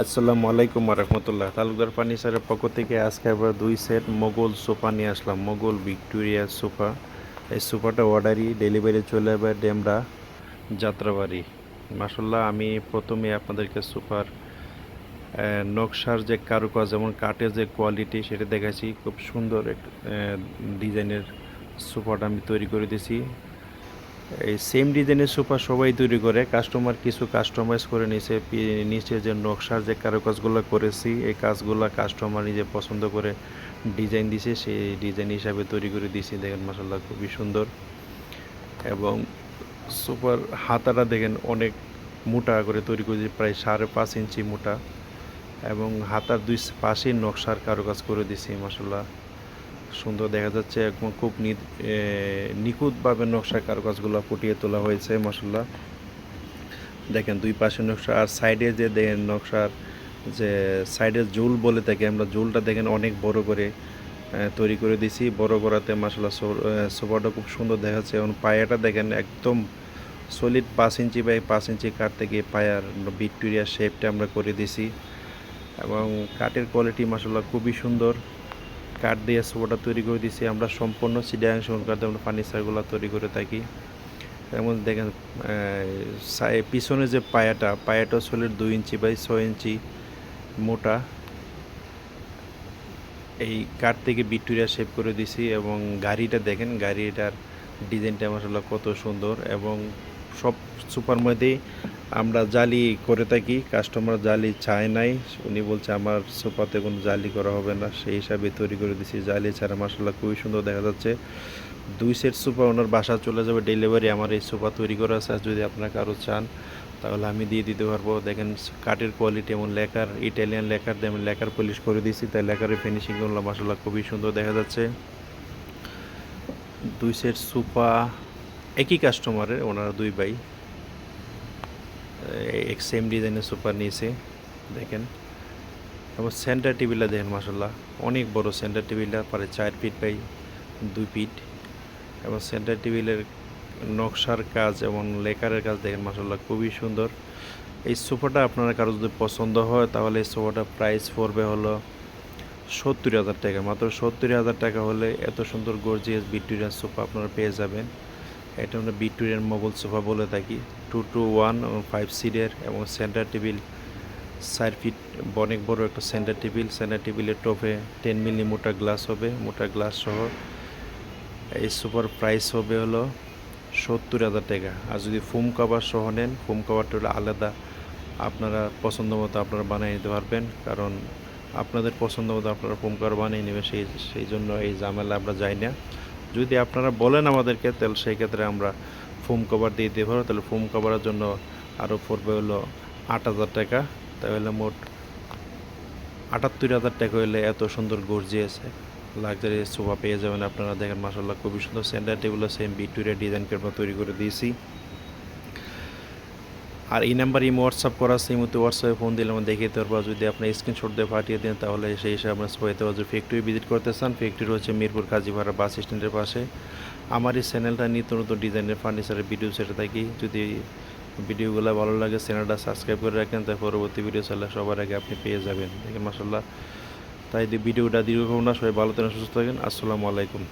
আসসালামু আলাইকুম রহমতুল্লাহ তালুকদার ফার্নিচারের পক্ষ থেকে আজকে আবার দুই সেট মোগল সোফা নিয়ে আসলাম, মোগল ভিক্টোরিয়া সোফা। এই সোফাটা অর্ডারই, ডেলিভারি চলে যাবে ডেমরা যাত্রাবাড়ি। মাসাল্লাহ আমি প্রথমে আপনাদেরকে সোফার নকশার যে কারুকাজ যেমন কাঠের যে কোয়ালিটি সেটা দেখাচ্ছি। খুব সুন্দর ডিজাইনের সোফাটা আমি তৈরি করে দিয়েছি। এই সেম ডিজাইনের সোফা সবাই তৈরি করে কাস্টমার কিছু কাস্টমাইজ করে নিছে নিচে যে নকশার যে কারুকাজগুলো করেছি, এই কাজগুলো কাস্টমার নিজে পছন্দ করে ডিজাইন দিছে, সেই ডিজাইন হিসাবে তৈরি করে দিয়েছি দেখেন মাসাল্লাহ খুবই সুন্দর। এবং সুপার হাতাটা দেখেন অনেক মোটা করে তৈরি করেছি, প্রায় সাড়ে পাঁচ ইঞ্চি মোটা। এবং হাতার দুই পাশেই নকশার কারুকাজ করে দিছি মাসাল্লাহ সুন্দর দেখা যাচ্ছে খুব নিখুঁতভাবে নকশার কারুকাজগুলো ফুটিয়ে তোলা হয়েছে মশলা দেখেন দুই পাশে নকশা, আর সাইডে যে দেখেন নকশার যে সাইডের জুল বলে থাকি, আমরা জুলটা দেখেন অনেক বড় করে তৈরি করে দিছি বড় করাতে মশলা সোফাটা খুব সুন্দর দেখাচ্ছে। এবং পায়াটা দেখেন একদম সলিড পাঁচ ইঞ্চি বাই পাঁচ ইঞ্চি কাঠ থেকে পায়ার ভিক্টোরিয়া শেপটা আমরা করে দিছি এবং কাঠের কোয়ালিটি মশলা খুবই সুন্দর। কাঠ দিয়ে সোফাটা তৈরি করে দিছি আমরা সম্পূর্ণ সিডিয়াং সরকার আমরা ফার্নিচারগুলো তৈরি করে থাকি। যেমন দেখেন পিছনে যে পায়াটা পায়াটা সলিড দুই ইঞ্চি বাই ছয় ইঞ্চি মোটা। এই কাঠ থেকে ভিক্টোরিয়া শেপ করে দিছি এবং গাড়িটা দেখেন, গাড়িটার ডিজাইনটা মশলা কত সুন্দর এবং সব সুপার মধ্যেই আমরা জালি করে থাকি। কাস্টমার জালি চায় নাই। উনি বলছে, আমার সোফাতে কোনো জালি করা হবে না। সেই হিসাবে তৈরি করে দিছি। জালি ছাড়া মশলা খুবই সুন্দর দেখা যাচ্ছে। দুই সেট সোফা, ওনার বাসা চলে যাবে ডেলিভারি আমার এই সোফা তৈরি করা আছে। যদি আপনারা কারও চান, তাহলে আমি দিয়ে দিতে পারব। দেখেন, কাঠের কোয়ালিটি এবং লেকার ইটালিয়ান লেকার দিয়ে আমি লেকার পলিশ করে দিয়েছি তাই লেকারের ফিনিশিংগুলো মশলা খুবই সুন্দর দেখা যাচ্ছে। দুই সেট সোফা একই কাস্টমারের ওনারা দুই ভাই। সেম ডিজাইনের সোফা নিয়েছে, দেখেন। এবং সেন্টার টেবিলটা দেখেন মাসাল্লাহ অনেক বড় সেন্টার টেবিলটা প্রায় চার ফিট বাই দুই ফিট এবং সেন্টার টেবিলের নকশার কাজ এবং লেকারের কাজ দেখেন মাসাল্লাহ খুবই সুন্দর। এই সোফাটা আপনারা কারও যদি পছন্দ হয়, তাহলে এই সোফাটা প্রাইস পড়বে হলো সত্তর হাজার টাকা। মাত্র সত্তর হাজার টাকা হলে এত সুন্দর গর্জিয়াস ভিক্টোরিয়ান সোফা আপনারা পেয়ে যাবেন। এটা আমরা ভিক্টোরিয়ান মোবাইল সোফা বলে থাকি। টু টু ওয়ান এবং ফাইভ সিটের এবং সেন্টার টেবিল চার ফিট অনেক বড় একটা সেন্টার টেবিল সেন্টার টেবিলের টপে টেন মিলি মোটা গ্লাস হবে। মোটা গ্লাস সহ এই সুপার প্রাইস হবে হলো সত্তর হাজার টাকা। আর যদি ফোম কাভার সহ নেন ফোম কাভারটা হলো আলাদা। আপনারা পছন্দ মতো আপনারা বানিয়ে নিতে পারবেন। কারণ আপনাদের পছন্দ মতো আপনারা ফোম কাভার বানিয়ে নেবেন। সেই সেই জন্য এই ঝামেলা আমরা যাই না। যদি আপনারা বলেন আমাদেরকে, তাহলে সেই ক্ষেত্রে আমরা ফোম কভার দিয়ে দিতে পারব। তাহলে ফোম কভারের জন্য আরও পড়বে হলো আট হাজার টাকা। তাহলে মোট আটাত্তর হাজার টাকা হইলে এত সুন্দর গর্জিয়েছে লাগজারি সোফা পেয়ে যাবেন আপনারা। দেখেন মাসাল্লাহ খুবই সুন্দর। সেন্টার টেবিলও সেম বিটুরিয়া ডিজাইন পেপার তৈরি করে দিয়েছি। আর এই নাম্বার ইমো হোয়াটসঅ্যাপ করা এই মতো হোয়াটসঅ্যাপে ফোন দিলে আমরা দেখিয়ে পারব আর যদি আপনি স্ক্রিনশট দিয়ে পাঠিয়ে দেন, তাহলে সেই হিসাবে আমরা সোফাতে পারব ফ্যাক্টরি ভিজিট করতে চান। ফ্যাক্টরি হচ্ছে মিরপুর কাজীপাড়া বাস স্ট্যান্ডের পাশে। আমার এই চ্যানেলটা নিত্য নতুন ডিজাইনের ফার্নিচারের ভিডিও সেটা থাকি। যদি ভিডিওগুলো ভালো লাগে চ্যানেলটা সাবস্ক্রাইব করে রাখেন তাই পরবর্তী ভিডিও চাইলে সবার আগে আপনি পেয়ে যাবেন। দেখেন মাসাল্লাহ তাই ভিডিওটা দীর্ঘ না, সবাই ভালো থাকেন, সুস্থ থাকেন। আসসালামু আলাইকুম।